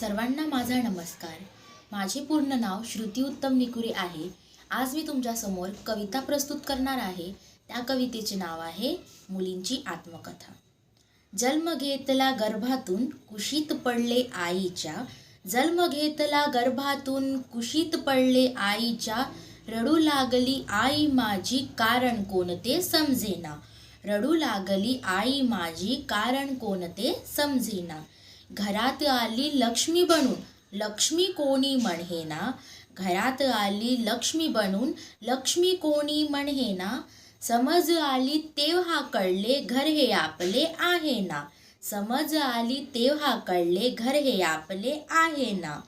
सर्वांना माझा नमस्कार. माझे पूर्ण नाव श्रुती उत्तम निकुरे आहे. आज मी तुमच्यासमोर कविता प्रस्तुत करणार आहे. त्या कवितेचे नाव आहे मुलींची आत्मकथा. जन्म घेतला गर्भातून कुशीत पडले आईच्या. जन्म घेतला गर्भातून कुशीत पडले आईच्या. रडू लागली आई माझी कारण कोणते समजेना. रडू लागली आई माझी कारण कोणते समजेना. घरात आली लक्ष्मी बनून. लक्ष्मी कोणी म्हणेना? घरात आली लक्ष्मी बनून. लक्ष्मी कोणी म्हणेना? समज आली तेव्हा कळले घर हे आपले आहे ना समज आली तेव्हा कळले घर हे आपले आहे ना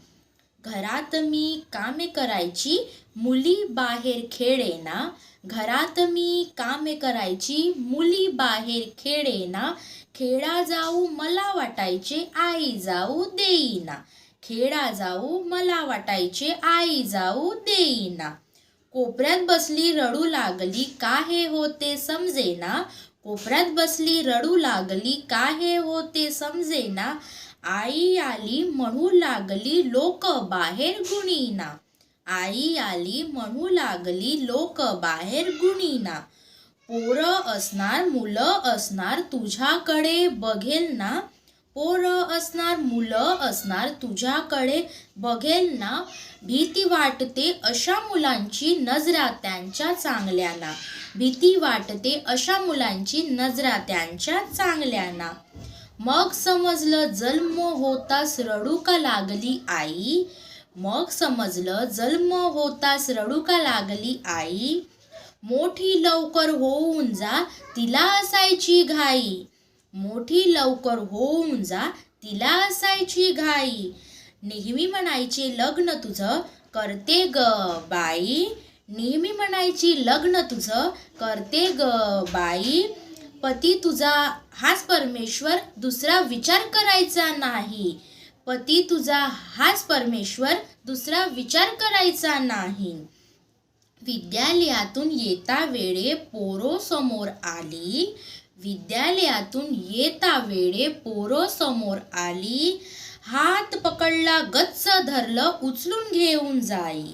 घरात मी कामे करायची मुली बाहेर खेळेना. घरात मी कामे करायची मुली बाहेर खेळेना. खेळा जाऊ मला वाटायचे आई जाऊ देईना. खेळा जाऊ मला वाटायचे आई जाऊ देईना. कोपऱ्यात बसली रडू लागली का हे होते समजेना. कोपऱ्यात बसली रडू लागली का हे होते समजेना. आई आली म्हणू लागली लोक बाहेर गुणीना. आई आली म्हणू लागली लोक बाहेर गुणीना. पोरं असणार मुलं असणार तुझ्याकडे बघेल ना. पोरं असणार मुलं असणार तुझ्याकडे बघेल ना. भीती वाटते अशा मुलांची नजरा त्यांच्या चांगल्याना. भीती वाटते अशा मुलांची नजरा त्यांच्या चांगल्याना. मग समजलं जन्म होतास रडू का लागली आई. मग समजलं जन्म होतास रडू का लागली आई. मोठी लवकर होऊन जा तिला असायची घाई. मोठी लवकर होऊन जा तिला असायची घाई. नेहमी म्हणायचे लग्न तुझं करते ग बाई. नेहमी म्हणायची लग्न तुझं करते ग बाई. पती तुझा हाच परमेश्वर दुसरा विचार करायचा नाही. पती तुझा हाच परमेश्वर दुसरा विचार करायचा नाही. विद्यालयातून येता वेळे पोरो समोर आली. विद्यालयातून येता वेळे पोरो समोर आली. हात पकडला गच्च धरलं उचलून घेऊन जाई.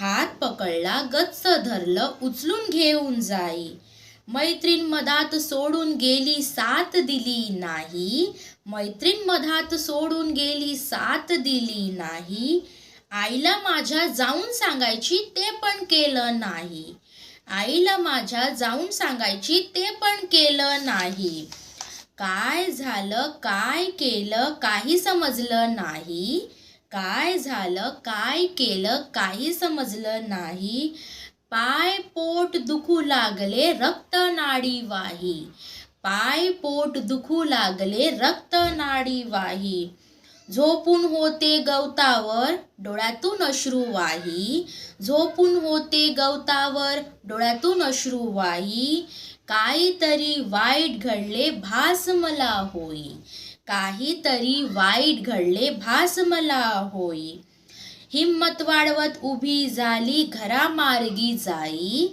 हात पकडला गच्च धरलं उचलून घेऊन जाई. मैत्रीण मधात सोडून गेली साथ दिली नाही. मैत्रीण मधात सोडून गेली साथ दिली नाही. आईला माझ्या जाऊन सांगायची ते पण केलं नाही. आईला माझ्या जाऊन सांगायची ते पण केलं नाही. काय झालं काय केलं काही समजलं नाही. काय झालं काय केलं काही समजलं नाही. पाय पोट दुखू लागले रक्त नाडी वाही. पाय पोट दुखू लागले रक्त नाडी वाही. झोपून होते गवतावर डोळ्यातून अश्रू वाही. झोपून होते गवतावर डोळ्यातून अश्रू वाही. काहीतरी वाईट घडले भास मला होई. काहीतरी वाईट घडले भास मला होई. हिम्मत वाढवत उभी झाली घरामार्गी जाई.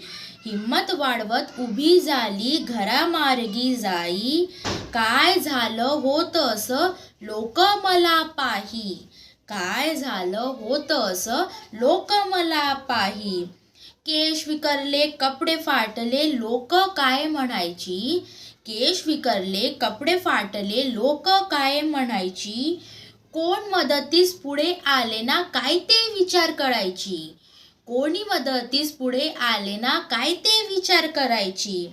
हिम्मत वाढवत उभी झाली घरामार्गी जाई. काय झालं होतं असं लोक मला पाही काय झालं होतं असं लोक मला पाही केश विकरले कपडे फाटले लोक काय म्हणायची? केश विकरले कपडे फाटले लोक काय म्हणायची? कोण मदतीस पुढे आले ना काय ते विचार करायची? कोणी मदतीस पुढे आले ना काय ते विचार करायची?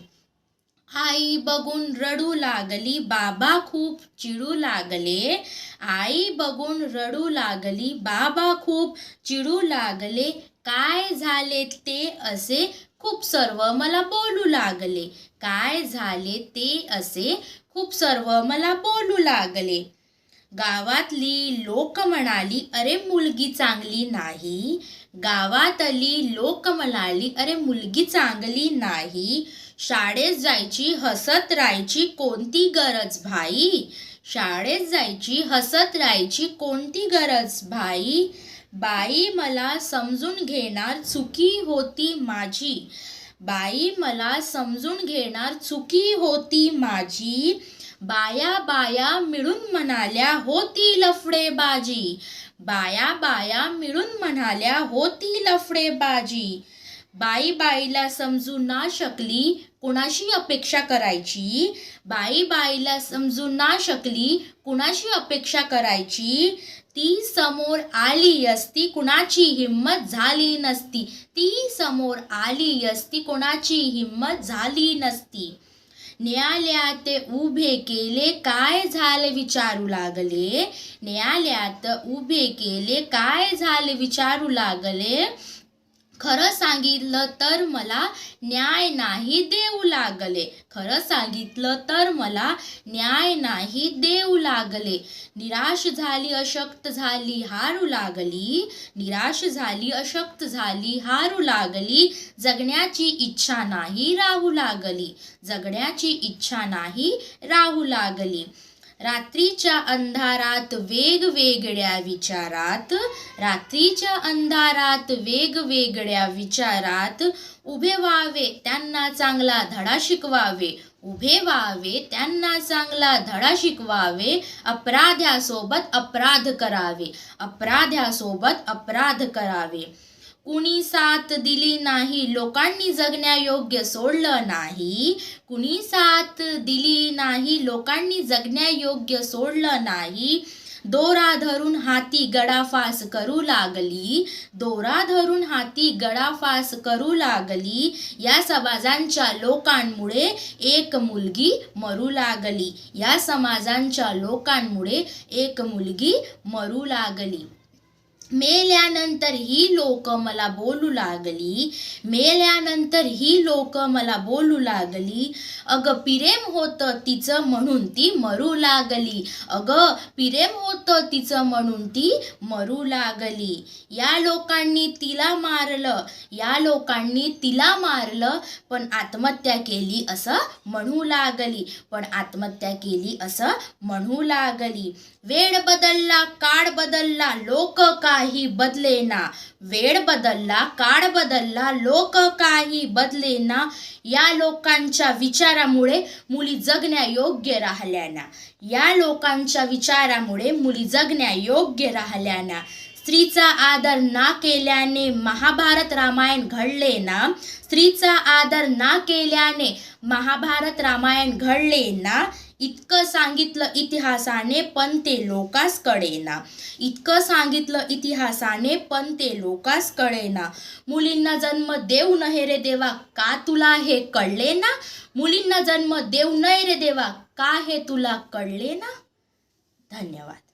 आई बघून रडू लागली बाबा खूप चिडू लागले. आई बघून रडू लागली बाबा खूप चिडू लागले. काय झाले ते असे खूप सर्व मला बोलू लागले. काय झाले ते असे खूप सर्व मला बोलू लागले. गावातली लोक म्हणाली अरे मुलगी चांगली नाही. गावातली लोक म्हणाली अरे मुलगी चांगली नाही. शाळेत जायची हसत राहायची कोणती गरज भाई? शाळेत जायची हसत राहायची कोणती गरज भाई? बाई मला समजून घेणार चुकी होती माझी. बाई मला समजून घेणार चुकी होती माझी. बाया बाया मिळून म्हणाल्या होती लफडेबाजी. बाया बाया मिळून म्हणाल्या होती लफडेबाजी. बाई बाईला समजू ना शकली कुणाशी अपेक्षा करायची. बाई बाईला समजू ना शकली कुणाशी अपेक्षा करायची. ती समोर आली असती कुणाची हिंमत झाली नसती. ती समोर आली असती कुणाची हिंमत झाली नसती. न्यायालयात उभे केले काय झाले विचारू लागले? न्यायालयात उभे केले काय झाले विचारू लागले? खरं सांगितलं तर मला न्याय नाही देऊ लागले. खरं सांगितलं तर मला न्याय नाही देऊ लागले. निराश झाली अशक्त झाली हारू लागली. निराश झाली अशक्त झाली हारू लागली. जगण्याची इच्छा नाही राहू लागली. जगण्याची इच्छा नाही राहू लागली. रात्रीच्या अंधारात वेगवेगळ्या विचारात रात्रीच्या अंधारात वेगवेगळ्या विचारात उभे व्हावे त्यांना चांगला धडा शिकवावे. उभे व्हावे त्यांना चांगला धडा शिकवावे. अपराध्यासोबत अपराध करावे. अपराध्यासोबत अपराध करावे. कुणी साथ दिली नाही लोकांनी जगण्यायोग्य सोडलं नाही. कुणी साथ दिली नाही लोकांनी जगण्यायोग्य सोडलं नाही. दोरा धरून हाती गडाफास करू लागली. दोरा धरून हाती गडाफास करू लागली. या समाजांच्या लोकांमुळे एक मुलगी मरू लागली. या समाजांच्या लोकांमुळे एक मुलगी मरू लागली. मेल्यानंतर ही लोक मला बोलू लागली मेल्यानंतर ही लोक मला बोलू लागली अगं पिरेम होतं तिचं म्हणून ती मरू लागली अगं पिरेम होतं तिचं म्हणून ती मरू लागली. या लोकांनी तिला मारलं या लोकांनी तिला मारलं पण आत्महत्या केली असं म्हणू लागली पण आत्महत्या केली असं म्हणू लागली. वेळ बदलला काळ बदलला लोक काही बदलेना. वेळ बदलला काळ बदलला लोक काही बदलेना. या लोकांच्या विचारामुळे मुली जगण्यायोग्य राहिल्याना. या लोकांच्या विचारामुळे मुली जगण्यायोग्य राहिल्याना. स्त्रीचा आदर ना केल्याने महाभारत रामायण घडले ना स्त्रीचा आदर ना केल्याने महाभारत रामायण घडले ना इतकं सांगितलं इतिहासाने पण ते लोकास कळेना. इतकं सांगितलं इतिहासाने पण ते लोकास कळेना. मुलींना जन्म देऊ नये रे देवा का तुला हे कळले ना मुलींना जन्म देऊ नये रे देवा का हे तुला कळले ना धन्यवाद.